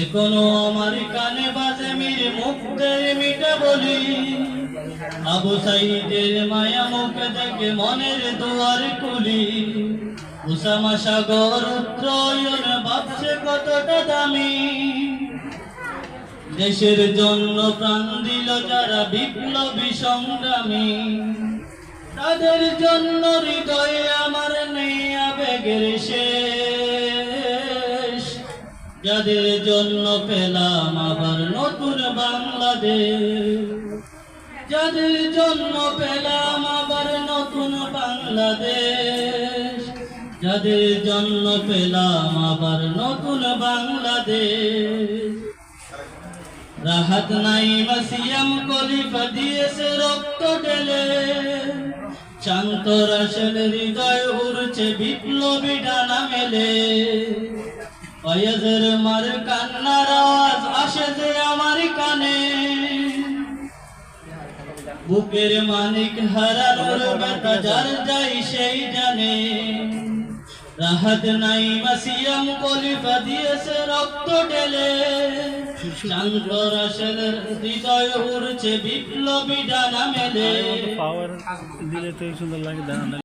এখনও আমার কানে বাজে, মির মুক্তের মিটা বলি। আবু সাইদের মায়া মুখ দেখে মনের দুয়ার কুলি উসামা সাগর উত্তয়ন ভাবছে কতটা দামি। দেশের জন্য প্রাণ দিল যারা বিপ্লবী সংগ্রামী। তাদের জন্য হৃদয়ে আমার নেই আবেগের শেষ যাদের জন্য পেলাম আবার নতুন বাংলাদেশ। যাদের জন্য পেলাম আবার নতুন বাংলাদেশ। যাদের জন্য পেলাম আবার নতুন বাংলাদেশ। রাহাত নাই মাসিয়াম কলিফা দিয়েছে রক্ত ঢেলে। শান্ত হৃদয় উড়ছে বিপ্লবী ডানা মেলে। অয়েজের মার কান্নার আওয়াজ আসে যে আমার কানে। বুকের মানিক হারানোর ব্যথা যার যাই সেই জানে। রাহাত নাই মাসিয়াম কলিফা দিয়েছে রক্ত ঢেলে। শান্ত রাসেল হৃদয় উড়ছে বিপ্লবী ডানা মেলে। দিলে তো সুন্দর লাগে